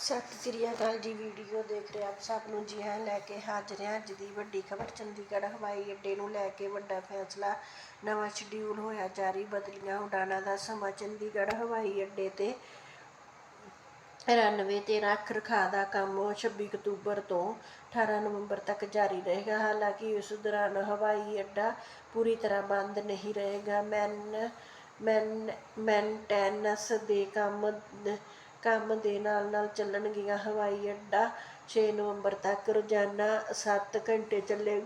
ਸਤਿ ਸ੍ਰੀ ਅਕਾਲ ਜੀ, ਵੀਡੀਓ ਦੇਖ ਰਹੇ ਆਪ ਸਭ ਨੂੰ ਜੀ ਹਾਂ, ਲੈ ਕੇ ਹਾਜ਼ਰ ਹਾਂ ਅੱਜ ਦੀ ਵੱਡੀ ਖਬਰ। ਚੰਡੀਗੜ੍ਹ, ਹਵਾਈ ਅੱਡੇ ਨੂੰ ਲੈ ਕੇ ਵੱਡਾ ਫੈਸਲਾ। ਨਵਾਂ ਸ਼ਡਿਊਲ ਹੋਇਆ, ਜਾਰੀ ਬਦਲੀਆਂ ਉਡਾਣਾਂ ਦਾ ਸਮਾਂ। ਚੰਡੀਗੜ੍ਹ, ਹਵਾਈ ਅੱਡੇ ਤੇ ਰਨਵੇ ਤੇ ਰੱਖ ਰਖਾਅ ਦਾ ਕੰਮ 26 ਅਕਤੂਬਰ ਤੋਂ 18 ਨਵੰਬਰ ਤੱਕ ਜਾਰੀ ਰਹੇਗਾ। ਹਾਲਾਂਕਿ ਇਸ ਦੌਰਾਨ ਹਵਾਈ ਅੱਡਾ ਪੂਰੀ ਤਰ੍ਹਾਂ ਬੰਦ ਨਹੀਂ ਰਹੇਗਾ। ਮੈਨ ਮੈਨ ਮੈਂਟੇਨੈਂਸ ਦੇ ਕੰਮ ਕੰਮ ਦੇ ਨਾਲ ਨਾਲ ਚੱਲਣਗੀਆਂ ਹਵਾਈ ਅੱਡਾ 6 ਨਵੰਬਰ ਤੱਕ ਰੋਜ਼ਾਨਾ 7 ਘੰਟੇ ਚੱਲੇ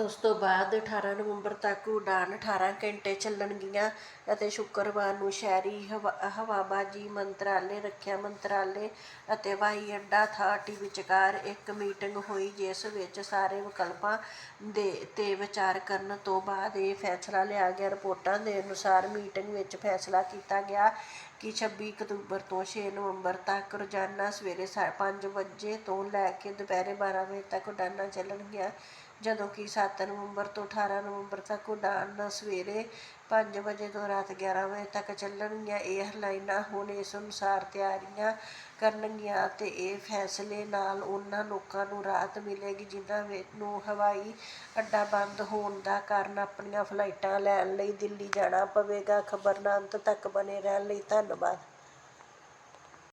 ਉਸ ਤੋਂ ਬਾਅਦ 18 ਨਵੰਬਰ ਤੱਕ ਉਡਾਨ 18 ਘੰਟੇ ਚੱਲਣਗੀਆਂ ਅਤੇ ਸ਼ੁੱਕਰਵਾਰ ਨੂੰ ਸ਼ਹਿਰੀ ਹਵਾ, ਹਵਾਬਾਜ਼ੀ ਮੰਤਰਾਲੇ, ਰੱਖਿਆ ਮੰਤਰਾਲੇ ਅਤੇ ਹਵਾਈ ਅੱਡਾ ਅਥਾਰਟੀ ਵਿਚਕਾਰ ਇੱਕ ਮੀਟਿੰਗ ਹੋਈ, ਜਿਸ ਵਿੱਚ ਸਾਰੇ ਵਿਕਲਪਾਂ ਦੇ, ਤੇ ਵਿਚਾਰ ਕਰਨ ਤੋਂ ਬਾਅਦ ਇਹ ਫੈਸਲਾ ਲਿਆ ਗਿਆ। ਰਿਪੋਰਟਾਂ ਦੇ ਅਨੁਸਾਰ ਮੀਟਿੰਗ ਵਿੱਚ ਫੈਸਲਾ ਕੀਤਾ ਗਿਆ ਕਿ 26 ਅਕਤੂਬਰ ਤੋਂ 6 ਨਵੰਬਰ ਤੱਕ ਰੋਜ਼ਾਨਾ ਸਵੇਰੇ 5 ਵਜੇ ਤੋਂ ਲੈ ਕੇ ਦੁਪਹਿਰੇ 12 ਵਜੇ ਤੱਕ ਉਡਾਨਾਂ ਚੱਲਣਗੀਆਂ। ਜਦੋਂ ਕਿ 7 ਨਵੰਬਰ ਤੋਂ 18 ਨਵੰਬਰ ਤੱਕ ਉਡਾਨ ਸਵੇਰੇ 5 ਵਜੇ ਤੋਂ ਰਾਤ 11 ਵਜੇ ਤੱਕ ਚੱਲਣਗੀਆਂ ਏਅਰਲਾਈਨਾਂ ਹੁਣ ਇਸ ਅਨੁਸਾਰ ਤਿਆਰੀਆਂ ਕਰਨਗੀਆਂ ਅਤੇ ਇਹ ਫੈਸਲੇ ਨਾਲ ਉਹਨਾਂ ਲੋਕਾਂ ਨੂੰ ਰਾਹਤ ਮਿਲੇਗੀ, ਜਿਨ੍ਹਾਂ ਵਿੱਚ ਨੂੰ ਹਵਾਈ ਅੱਡਾ ਬੰਦ ਹੋਣ ਦਾ ਕਾਰਨ ਆਪਣੀਆਂ ਫਲਾਈਟਾਂ ਲੈਣ ਲਈ ਦਿੱਲੀ ਜਾਣਾ ਪਵੇਗਾ। ਖਬਰ ਨਾਲ ਅੰਤ ਤੱਕ ਬਣੇ ਰਹਿਣ ਲਈ ਧੰਨਵਾਦ।